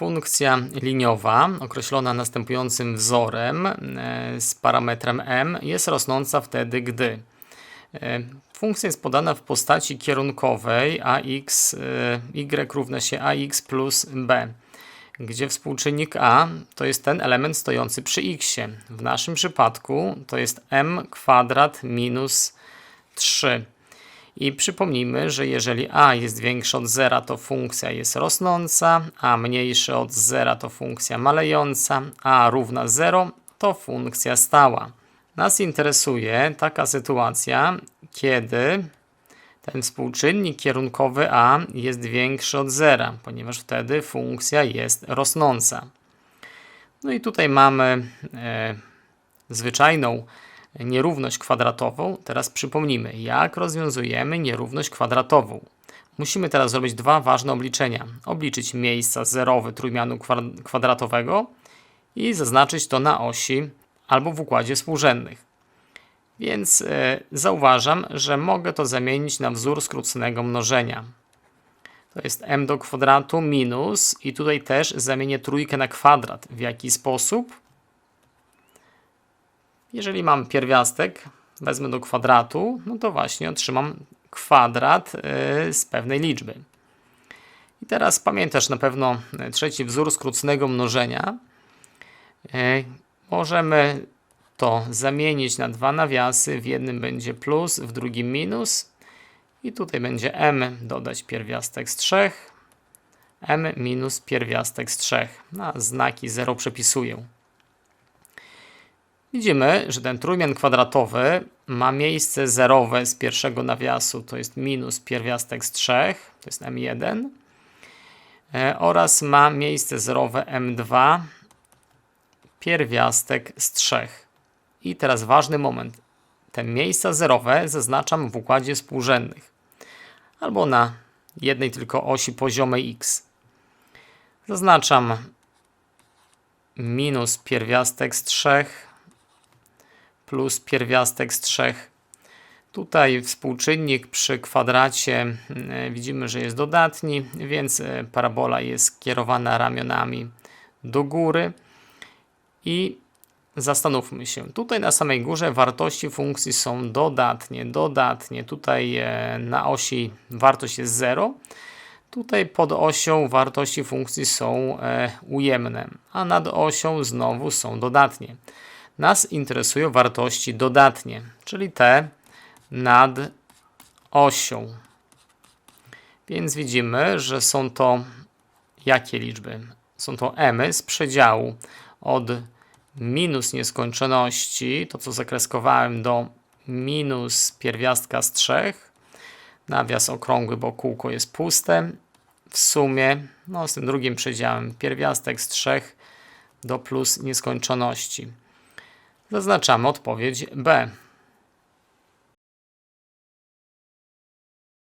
Funkcja liniowa, określona następującym wzorem e, z parametrem m, jest rosnąca wtedy, gdy e, funkcja jest podana w postaci kierunkowej ax, e, y równa się ax plus b, gdzie współczynnik a to jest ten element stojący przy x. W naszym przypadku to jest m kwadrat minus 3. I przypomnijmy, że jeżeli a jest większe od zera, to funkcja jest rosnąca, a mniejsze od zera to funkcja malejąca, a równa 0 to funkcja stała. Nas interesuje taka sytuacja, kiedy ten współczynnik kierunkowy a jest większy od zera, ponieważ wtedy funkcja jest rosnąca. No i tutaj mamy e, zwyczajną nierówność kwadratową. Teraz przypomnijmy, jak rozwiązujemy nierówność kwadratową. Musimy teraz zrobić dwa ważne obliczenia. Obliczyć miejsca zerowe trójmianu kwadratowego i zaznaczyć to na osi albo w układzie współrzędnych. Więc e, zauważam, że mogę to zamienić na wzór skróconego mnożenia. To jest m do kwadratu minus i tutaj też zamienię trójkę na kwadrat. W jaki sposób? Jeżeli mam pierwiastek, wezmę do kwadratu, no to właśnie otrzymam kwadrat y, z pewnej liczby. I teraz pamiętasz na pewno trzeci wzór skróconego mnożenia. Y, możemy to zamienić na dwa nawiasy. W jednym będzie plus, w drugim minus. I tutaj będzie m dodać pierwiastek z 3, m minus pierwiastek z 3. Na znaki 0 przepisuję. Widzimy, że ten trójmian kwadratowy ma miejsce zerowe z pierwszego nawiasu, to jest minus pierwiastek z 3, to jest m1, e, oraz ma miejsce zerowe m2, pierwiastek z 3. I teraz ważny moment. Te miejsca zerowe zaznaczam w układzie współrzędnych albo na jednej tylko osi poziomej x. Zaznaczam minus pierwiastek z 3 plus pierwiastek z 3. Tutaj współczynnik przy kwadracie e, widzimy, że jest dodatni, więc e, parabola jest skierowana ramionami do góry. I zastanówmy się, tutaj na samej górze wartości funkcji są dodatnie, dodatnie. Tutaj e, na osi wartość jest 0. Tutaj pod osią wartości funkcji są ujemne, a nad osią znowu są dodatnie nas interesują wartości dodatnie, czyli te nad osią. Więc widzimy, że są to jakie liczby? Są to m z przedziału od minus nieskończoności, to co zakreskowałem, do minus pierwiastka z 3. Nawias okrągły, bo kółko jest puste. W sumie, no z tym drugim przedziałem, pierwiastek z 3 do plus nieskończoności. Zaznaczamy odpowiedź B.